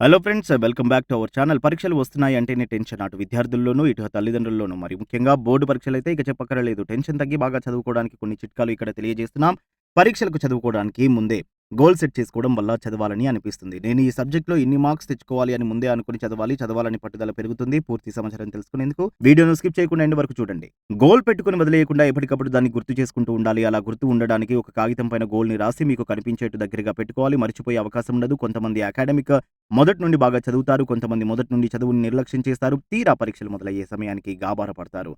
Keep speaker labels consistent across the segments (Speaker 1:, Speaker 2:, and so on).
Speaker 1: Hello friends welcome back to our channel పరీక్షలు వస్తున్నాయి అంటేనే టెన్షన్ అటు విద్యార్థుల్లోనూ ఇటు తల్లిదండ్రుల్లోనూ. మరి ముఖ్యంగా బోర్డు పరీక్షలు అయితే ఇక చెప్పక్కరలేదు. టెన్షన్ తగ్గి బాగా చదువుకోవడానికి కొన్ని చిట్కాలు ఇక్కడ తెలియజేస్తున్నాం. పరీక్షలకు చదువుకోవడానికి ముందే గోల్ సెట్ చేసుకోవడం వల్ల చదవాలని అనిపిస్తుంది. నేను ఈ సబ్జెక్ట్లో ఇన్ని మార్క్స్ తెచ్చుకోవాలి అని ముందే అనుకుని చదవాలి చదవాలని పట్టుదల పెరుగుతుంది. పూర్తి సమాచారం తెలుసుకునేందుకు వీడియోను స్కిప్ చేయకుండా ఎండ్ వరకు చూడండి. గోల్ పెట్టుకుని వదిలేయకుండా ఎప్పటికప్పుడు దాన్ని గుర్తు చేసుకుంటూ ఉండాలి. అలా గుర్తు ఉండడానికి ఒక కాగితం పైన గోల్ని రాసి మీకు కనిపించేట్టు దగ్గరగా పెట్టుకోవాలి. మర్చిపోయే అవకాశం ఉండదు. కొంతమంది అకాడమిక్ మొదటి నుండి బాగా చదువుతారు. కొంతమంది మొదటి నుండి చదువుని నిర్లక్ష్యం చేస్తారు. తీరా పరీక్షలు మొదలయ్యే సమయానికి గాబార పడతారు.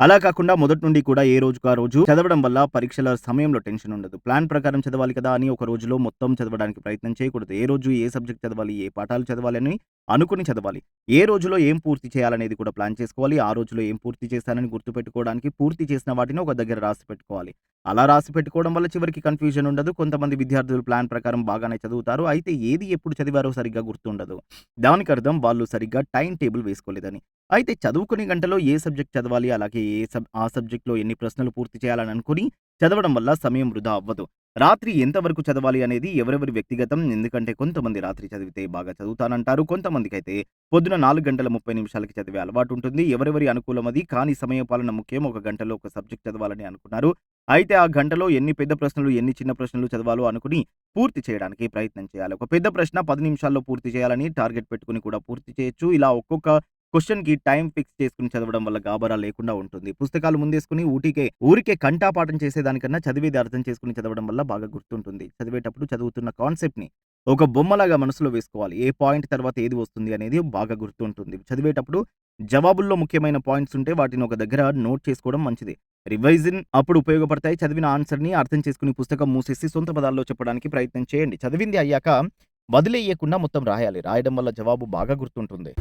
Speaker 1: అలా కాకుండా మొదటి నుండి కూడా ఏ రోజుకు ఆ రోజు చదవడం వల్ల పరీక్షల సమయంలో టెన్షన్ ఉండదు. ప్లాన్ ప్రకారం చదవాలి కదా అని ఒక రోజులో మొత్తం చదవడానికి ప్రయత్నం చేయకూడదు. ఏ రోజు ఏ సబ్జెక్ట్ చదవాలి ఏ పాఠాలు చదవాలి అని అనుకుని చదవాలి. ఏ రోజులో ఏం పూర్తి చేయాలనేది కూడా ప్లాన్ చేసుకోవాలి. ఆ రోజులో ఏం పూర్తి చేస్తానని గుర్తుపెట్టుకోవడానికి పూర్తి చేసిన వాటిని ఒక దగ్గర రాసి పెట్టుకోవాలి. అలా రాసి పెట్టుకోవడం వల్ల చివరికి కన్ఫ్యూజన్ ఉండదు. కొంతమంది విద్యార్థులు ప్లాన్ ప్రకారం బాగానే చదువుతారు. అయితే ఏది ఎప్పుడు చదివారో సరిగ్గా గుర్తుండదు. దానికి అర్థం వాళ్ళు సరిగ్గా టైం టేబుల్ వేసుకోలేదని. అయితే చదువుకునే గంటలో ఏ సబ్జెక్ట్ చదవాలి? అలాగే ఏ సబ్ ఆ సబ్జెక్ట్లో ఎన్ని ప్రశ్నలు పూర్తి చేయాలని అనుకుని చదవడం వల్ల సమయం వృధా అవ్వదు. రాత్రి ఎంతవరకు చదవాలి అనేది ఎవరెవరి వ్యక్తిగతం? ఎందుకంటే కొంతమంది రాత్రి చదివితే బాగా చదువుతానంటారు. కొంతమందికి అయితే పొద్దున నాలుగు గంటల ముప్పై నిమిషాలకి చదివే అలవాటు ఉంటుంది. ఎవరెవరి అనుకూలం అది. కానీ సమయ పాలన ముఖ్యం. ఒక గంటలో ఒక సబ్జెక్ట్ చదవాలని అనుకున్నారు. అయితే ఆ గంటలో ఎన్ని పెద్ద ప్రశ్నలు ఎన్ని చిన్న ప్రశ్నలు చదవాలో అనుకుని పూర్తి చేయడానికి ప్రయత్నం చేయాలి ఒక పెద్ద ప్రశ్న పది నిమిషాల్లో పూర్తి చేయాలని టార్గెట్ పెట్టుకుని కూడా పూర్తి చేయొచ్చు ఇలా ఒక్కొక్క క్వశ్చన్‌కి టైం ఫిక్స్ చేసుకొని చదవడం వల్ల గాబరా లేకుండా ఉంటుంది. పుస్తకాలు ముందేసుకొని ఊటికే ఊరికే కంటాపాఠం చేసేదానికన్నా చదివేది అర్థం చేసుకొని చదవడం వల్ల బాగా గుర్తుంటుంది. చదివేటప్పుడు చదువుతున్న కాన్సెప్ట్‌ని ఒక బొమ్మలాగా మనసులో వేసుకోవాలి. ఏ పాయింట్ తర్వాత ఏది వస్తుంది అనేది బాగా గుర్తుంటుంది. చదివేటప్పుడు జవాబుల్లో ముఖ్యమైన పాయింట్స్ ఉంటే వాటిని ఒక దగ్గర నోట్ చేసుకోవడం మంచిది. రివైజన్ అప్పుడు ఉపయోగపడతాయి. చదివిన ఆన్సర్‌ని అర్థం చేసుకుని పుస్తకం మూసేసి సొంత పదాల్లో చెప్పడానికి ప్రయత్నం చేయండి. చదివింది అయ్యాక వదిలేయకుండా మొత్తం రాయాలి. రాయడం వల్ల జవాబు బాగా గుర్తుంటుంది.